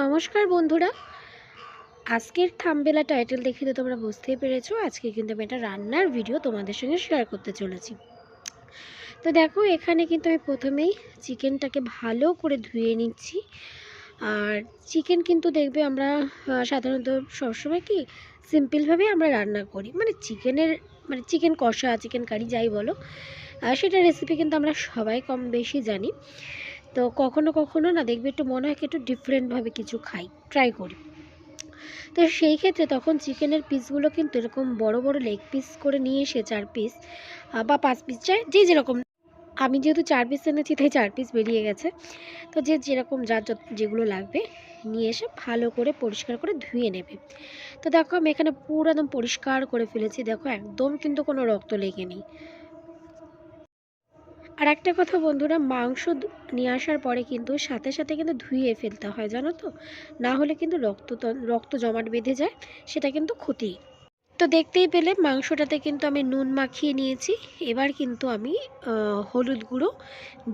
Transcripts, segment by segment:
নমস্কার বন্ধুরা। আজকের থামবেলা টাইটেল দেখে তো তোমরা বুঝতেই পেরেছ, আজকে কিন্তু আমি একটা রান্নার ভিডিও তোমাদের সঙ্গে শেয়ার করতে চলেছি। তো দেখো, এখানে কিন্তু আমি প্রথমেই চিকেনটাকে ভালো করে ধুয়ে নিচ্ছি। আর চিকেন কিন্তু দেখবে আমরা সাধারণত সবসময় কি সিম্পলভাবে আমরা রান্না করি। মানে চিকেনের মানে চিকেন কষা চিকেন কারি যাই বলো সেটার রেসিপি কিন্তু আমরা সবাই কম বেশি জানি। তো কখনো কখনো না দেখবে একটু মনে হয় একটু ডিফারেন্টভাবে কিছু খাই ট্রাই করি। তো সেই ক্ষেত্রে তখন চিকেনের পিসগুলো কিন্তু এরকম বড় বড় লেগ পিস করে নিয়ে এসে চার পিস বা পাঁচ পিস চাই যে যেরকম, আমি যেহেতু চার পিস এনেছি তাই চার পিস বেরিয়ে গেছে। তো যে যেরকম যার যত, যেগুলো লাগবে নিয়ে এসে ভালো করে পরিষ্কার করে ধুয়ে নেবে। তো দেখো আমি এখানে পুরো একদম পরিষ্কার করে ফেলেছি, দেখো একদম কিন্তু কোনো রক্ত লেগে নেই। আর একটা কথা বন্ধুরা, মাংস নিয়ে আসার পরে কিন্তু সাথে সাথে কিন্তু ধুয়ে ফেলতে হয়, জানো তো? না হলে কিন্তু রক্ত রক্ত জমাট বেঁধে যায়, সেটা কিন্তু ক্ষতি। তো দেখতেই পেলে মাংসটাতে কিন্তু আমি নুন মাখিয়ে নিয়েছি, এবার কিন্তু আমি হলুদ গুঁড়ো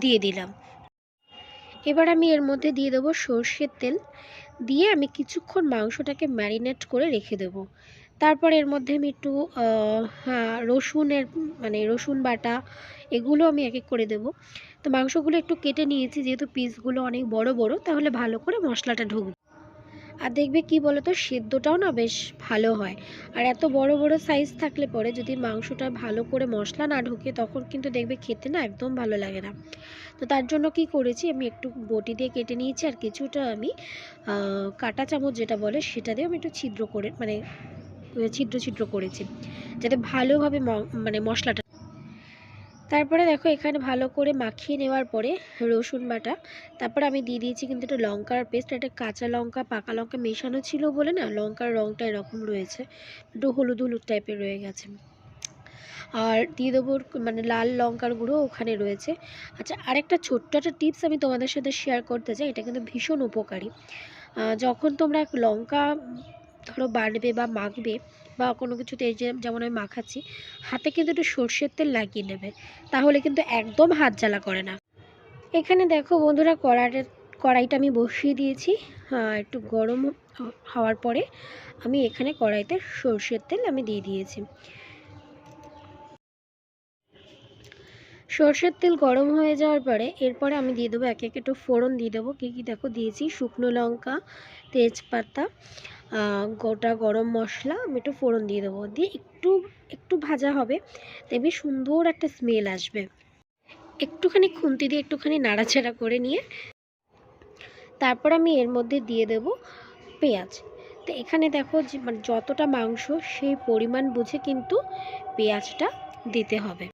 দিয়ে দিলাম। এবার আমি এর মধ্যে দিয়ে দেবো সর্ষের তেল, দিয়ে আমি কিছুক্ষণ মাংসটাকে ম্যারিনেট করে রেখে দেবো। তারপর এর মধ্যে আমি একটু হ্যাঁ, রসুনের মানে রসুন বাটা এগুলো আমি এক এক করে দেবো। তো মাংসগুলো একটু কেটে নিয়েছি যেহেতু পিসগুলো অনেক বড় বড় তাহলে ভালো করে মশলাটা ঢুকবে। আর দেখবে কি বলো তো সেদ্ধটাও না বেশ ভালো হয়। আর এত বড় বড় সাইজ থাকলে পরে যদি মাংসটা ভালো করে মশলা না ঢোকে তখন কিন্তু দেখবে খেতে না একদম ভালো লাগে না। তো তার জন্য কি করেছি আমি একটু বটি দিয়ে কেটে নিয়েছি আর কিছুটা আমি কাঁটা চামচ যেটা বলে সেটা দিয়ে আমি একটু ছিদ্র করে মানে ছিদ্র ছিদ্র করেছি, যাতে ভালোভাবে মানে মশলাটা তারপরে দেখো এখানে ভালো করে মাখিয়ে নেওয়ার পরে রসুন বাটা, তারপরে আমি দিয়ে দিয়েছি কিন্তু একটু লঙ্কার পেস্ট একটা কাঁচা লঙ্কা, পাকা লঙ্কা মেশানো ছিল বলে না, লঙ্কার রঙটা এরকম রয়েছে, একটু হলুদ হলুদ টাইপের রয়ে গেছে। আর দিয়ে দেবো মানে লাল লঙ্কার গুঁড়ো ওখানে রয়েছে। আচ্ছা আরেকটা ছোট্ট একটা টিপস আমি তোমাদের সাথে শেয়ার করতে চাই, এটা কিন্তু ভীষণ উপকারী। যখন তোমরা লঙ্কা ধরো বাড়বে বা মাখবে বা কোনো কিছুতে এই যে যেমন আমি মাখাচ্ছি, হাতে কিন্তু একটু সর্ষের তেল লাগিয়ে নেবে, তাহলে কিন্তু একদম হাত জ্বালা করে না। এখানে দেখো বন্ধুরা কড়াইটা কড়াইটা আমি বসিয়ে দিয়েছি একটু গরম হওয়ার পরে আমি এখানে কড়াইতে সর্ষের তেল আমি দিয়ে দিয়েছি। সর্ষের তেল গরম হয়ে যাওয়ার পরে এরপরে আমি দিয়ে দেবো এক এক একটু ফোড়ন দিয়ে দেবো। কী কী দেখো দিয়েছি, শুকনো লঙ্কা, তেজপাতা গোটা গরম মশলা আমি একটু ফোড়ন দিয়ে দেবো। দিয়ে একটু একটু ভাজা হবে দেখবি সুন্দর একটা স্মেল আসবে। একটুখানি খুন্তি দিয়ে একটুখানি নাড়াচাড়া করে নিয়ে, তারপর আমি এর মধ্যে দিয়ে দেব পেঁয়াজ। তো এখানে দেখো যে মানে যতটা মাংস সেই পরিমাণ বুঝে কিন্তু পেঁয়াজটা দিতে হবে।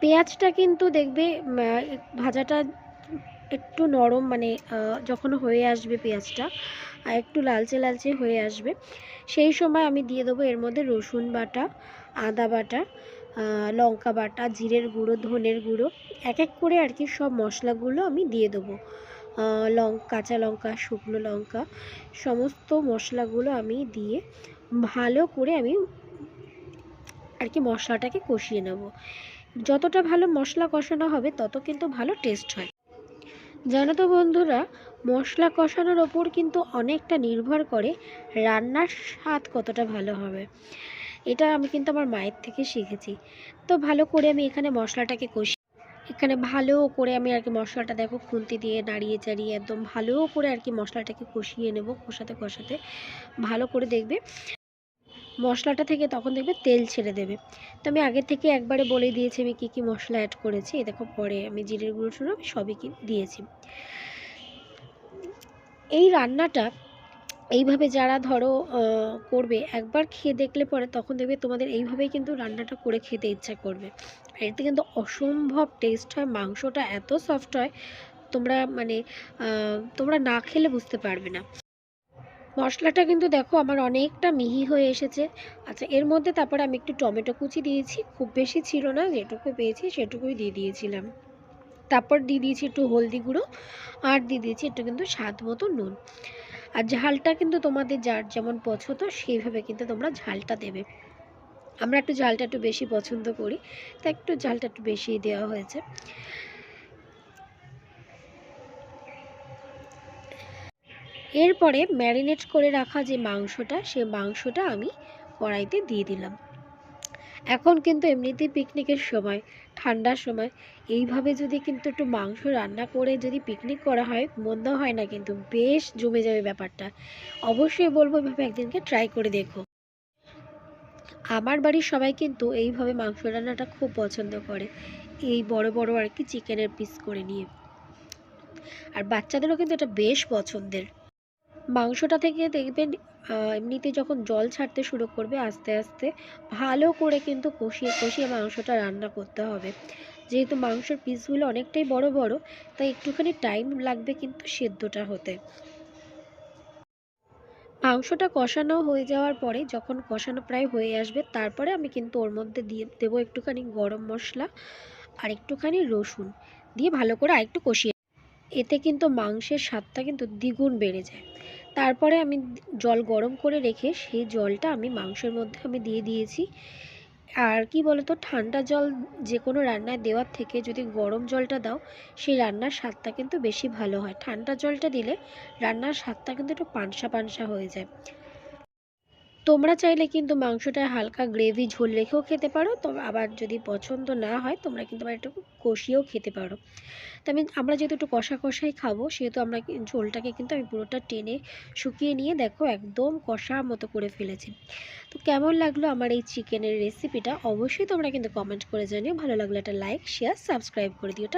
পেঁয়াজটা কিন্তু দেখবে ভাজাটা একটু নরম মানে যখন হয়ে আসবে পেঁয়াজটা, আর একটু লালচে লালচে হয়ে আসবে, সেই সময় আমি দিয়ে দেবো এর মধ্যে রসুন বাটা, আদা বাটা লঙ্কা বাটা, জিরের গুঁড়ো, ধনের গুঁড়ো এক এক করে আর কি সব মশলাগুলো আমি দিয়ে দেবো। লং, কাঁচা লঙ্কা, শুকনো লঙ্কা, সমস্ত মশলাগুলো আমি দিয়ে ভালো করে আমি আর কি মশলাটাকে কষিয়ে নেব। যতটা ভালো মশলা কষানো হবে, তত কিন্তু ভালো টেস্ট হয়। জানো তো বন্ধুরা, মশলা কষানোর ওপর কিন্তু অনেকটা নির্ভর করে রান্নার স্বাদ কতটা ভালো হবে। এটা আমি কিন্তু আমার মায়ের থেকে শিখেছি। তো ভালো করে আমি এখানে মশলাটাকে কষি, এখানে ভালো করে আমি আর কি মশলাটা দেখো খুন্তি দিয়ে নাড়িয়ে চাড়িয়ে একদম ভালো করে আর কি মশলাটাকে কষিয়ে নেব কষাতে কষাতে। ভালো করে দেখবে মশলাটা থেকে তখন দেখবে তেল ছেড়ে দেবে। তো আমি আগে থেকে একবারে বলে দিয়েছি আমি কী কী মশলা অ্যাড করেছি। দেখো, পরে আমি জিরের গুঁড়ো টুড়ো আমি সবই দিয়েছি। এই রান্নাটা এইভাবে যারা ধরো করবে, একবার খেয়ে দেখলে পরে তখন দেখবে তোমাদের এইভাবেই কিন্তু রান্নাটা করে খেতে ইচ্ছা করবে। এতে কিন্তু অসম্ভব টেস্ট হয়, মাংসটা এত সফট হয়, তোমরা মানে তোমরা না খেলে বুঝতে পারবে না। মশলাটা কিন্তু দেখো আমার অনেকটা মিহি হয়ে এসেছে। আচ্ছা এর মধ্যে তারপরে আমি একটু টমেটো কুচি দিয়েছি। খুব বেশি ছিল না, যেটুকু পেয়েছি সেটুকুই দিয়ে দিয়েছিলাম। তারপর দিয়ে দিয়েছি একটু হলদি গুঁড়ো আর দিয়ে দিয়েছি একটু কিন্তু স্বাদ মতো নুন। আর ঝালটা কিন্তু তোমাদের যার যেমন পছন্দ সেইভাবে কিন্তু তোমরা ঝালটা দেবে। আমরা একটু ঝালটা একটু বেশি পছন্দ করি, তাই একটু ঝালটা একটু বেশি দেওয়া হয়েছে। এরপরে ম্যারিনেট করে রাখা যে মাংসটা, সে মাংসটা আমি কড়াইতে দিয়ে দিলাম। এখন কিন্তু এমনিতেই পিকনিকের সময়, ঠান্ডার সময়, এইভাবে যদি কিন্তু একটু মাংস রান্না করে যদি পিকনিক করা হয়, মন্দ হয় না কিন্তু, বেশ জমে যাবে ব্যাপারটা। অবশ্যই বলব এভাবে একদিনকে ট্রাই করে দেখো। আমার বাড়ির সবাই কিন্তু এইভাবে মাংস রান্নাটা খুব পছন্দ করে। এই বড় বড় আর কি চিকেনের পিস করে নিয়ে। আর বাচ্চাদেরও কিন্তু এটা বেশ পছন্দের। মাংসটা থেকে দেখবেন এমনিতে যখন জল ছাড়তে শুরু করবে আস্তে আস্তে ভালো করে কিন্তু কষিয়ে কষিয়ে মাংসটা রান্না করতে হবে। যেহেতু মাংসের পিসগুলো অনেকটাই বড় বড়, তাই একটুখানি টাইম লাগবে কিন্তু সেদ্ধটা হতে। মাংসটা কষানো হয়ে যাওয়ার পরে যখন কষানো প্রায় হয়ে আসবে, তারপরে আমি কিন্তু ওর মধ্যে দিয়ে দেবো একটুখানি গরম মশলা আর একটুখানি রসুন। দিয়ে ভালো করে আরেকটু কষিয়ে, এতে কিন্তু মাংসের স্বাদটা কিন্তু দ্বিগুণ বেড়ে যায়। তারপরে আমি জল গরম করে রেখে সেই জলটা আমি মাংসের মধ্যে আমি দিয়ে দিয়েছি। আর কি বলতো, ঠান্ডা জল যে কোনো রান্নায় দেওয়ার থেকে যদি গরম জলটা দাও, সেই রান্নার স্বাদটা কিন্তু বেশি ভালো হয়। ঠান্ডা জলটা দিলে রান্নার স্বাদটা কিন্তু একটু পানসা পানসা হয়ে যায়। তোমরা চাইলে কিন্তু মাংসটা হালকা গ্রেভি ঝোল রেখেও খেতে পারো। তো আবার যদি পছন্দ না হয়, তোমরা কিন্তু আবার একটু কষিয়েও খেতে পারো। তো আমি, আমরা যেহেতু একটু কষা কষাই খাব, সেহেতু আমরা ঝোলটাকে কিন্তু আমি পুরোটা টেনে শুকিয়ে নিয়ে দেখো একদম কষার মতো করে ফেলেছি। তো কেমন লাগল আমার এই চিকেনের রেসিপিটা অবশ্যই তোমরা কিন্তু কমেন্ট করে জানিও। ভালো লাগলে একটা লাইক শেয়ার সাবস্ক্রাইব করে দিও।